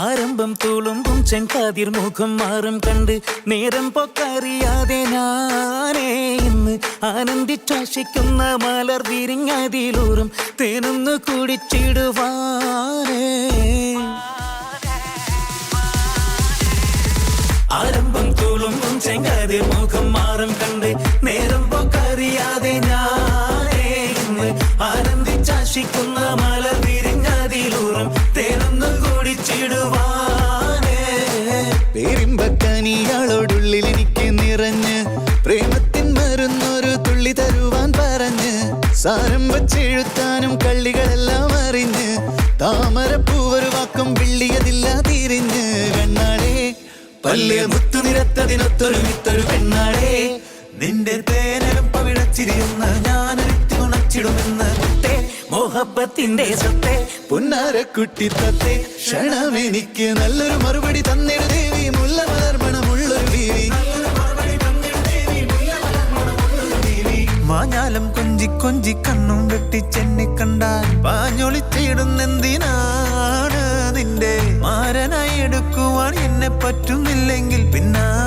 ആരംഭം തുളുമ്പും ചെങ്കാതിർ മുഖം മാറും കണ്ട് നേരം പൊക്കറിയാതെ ഞാനേ ഇന്ന് ആനന്ദിച്ചാശിക്കുന്ന മലർ വിരിഞ്ഞതിലൂറും തേനൊന്ന് കുടിച്ചിടുവാനേ. ആരംഭം തുളുമ്പും ചെങ്കാതിർ മുഖം മാറും കണ്ട് നേരം കുടിച്ചിടുവാനേ പേരിമ്പക്കനിയാളോടുള്ളിൽ എനിക്ക് നിറഞ്ഞ് പ്രേമത്തിൻ മരുന്നൊരു തുള്ളി തരുവാൻ പറഞ്ഞ് സാരം വച്ചെഴുത്താനും കള്ളികളെല്ലാം അറിഞ്ഞ് താമരപ്പൂവൊരു വാക്കും വിള്ളിയതില്ല തിരിഞ്ഞ്. കണ്ണാളെ പല്ല് മുത്തു നിരത്തതിനൊത്തൊരു വിത്തൊരു പെണ്ണാടേ നിന്റെ തേനലും പവിഴച്ചിരിയുന്ന ഞാനൊരുത്തി ഉണച്ചിടുമെന്ന് മോഹബത്തിന്റെ സത്തേ പുന്നാരക്കുട്ടി തത്തെ. ക്ഷണമെനിക്ക് നല്ലൊരു മറുപടി തന്നിട ദേവി. മാഞ്ഞാലം കൊഞ്ചി കൊഞ്ചി കണ്ണും വെട്ടി ചെന്നി കണ്ടാൽ പാഞ്ഞൊളിച്ചിടുന്നെന്തിനാണ് നിന്റെ മാരനായി എടുക്കുവാൻ എന്നെ പറ്റുന്നില്ലെങ്കിൽ പിന്നാരാണ്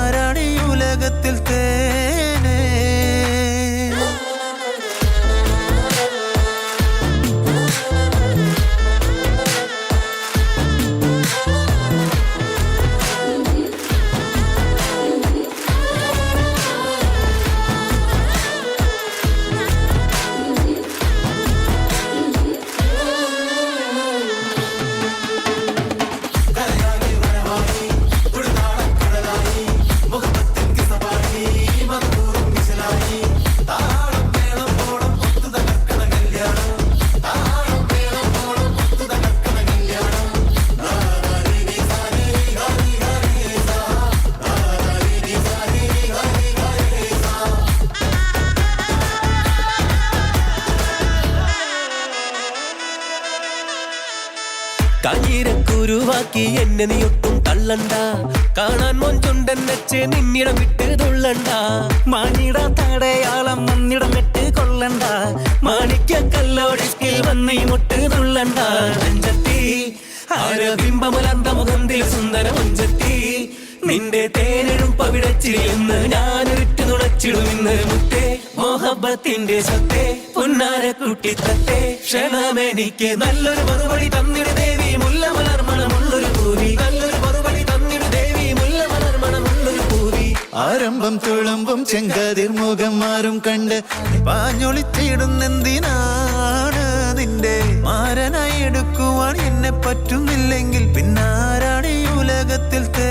കാഞ്ഞിരക്കുരുവാക്കി എന്നെ നീ ഒട്ടും തള്ളണ്ട. കാണാൻ മൊഞ്ചുണ്ടൻ വെച്ച് നിന്നിടം വിട്ട് തുള്ളണ്ട. മാനിട തടയാളം മന്നിടം വിട്ട് കൊള്ളണ്ട. മാണിക്ക കല്ലോടിക്കിൽ വന്ന് മുട്ട് തുള്ളണ്ട. അഞ്ചത്തി ആരോബിംബമുലന്ത മുഖന്തിൽ സുന്ദര മുഞ്ചത്തി നിന്റെ തേനെഴും പവിടച്ചിരിയെന്ന് ഞാനൊരിട്ട് നുണച്ചിടുമെന്ന് മുത്തേ. മോഹബത്തിന്റെ സത്തേ പുന്നാര കുട്ടിത്തത്തെ ക്ഷണമെനിക്ക് നല്ലൊരു മറുപടി തന്നിട് ആരംഭം തുളുമ്പും ചെങ്കതിർ മുഖം മാറും കണ്ട് പാഞ്ഞൊളിച്ചിടുന്നെന്തിനാണ് നിന്റെ മാരനായി എടുക്കുവാൻ എന്നെ പറ്റുന്നില്ലെങ്കിൽ പിന്നാരാണ് ഈ ഉലകത്തിൽ തേ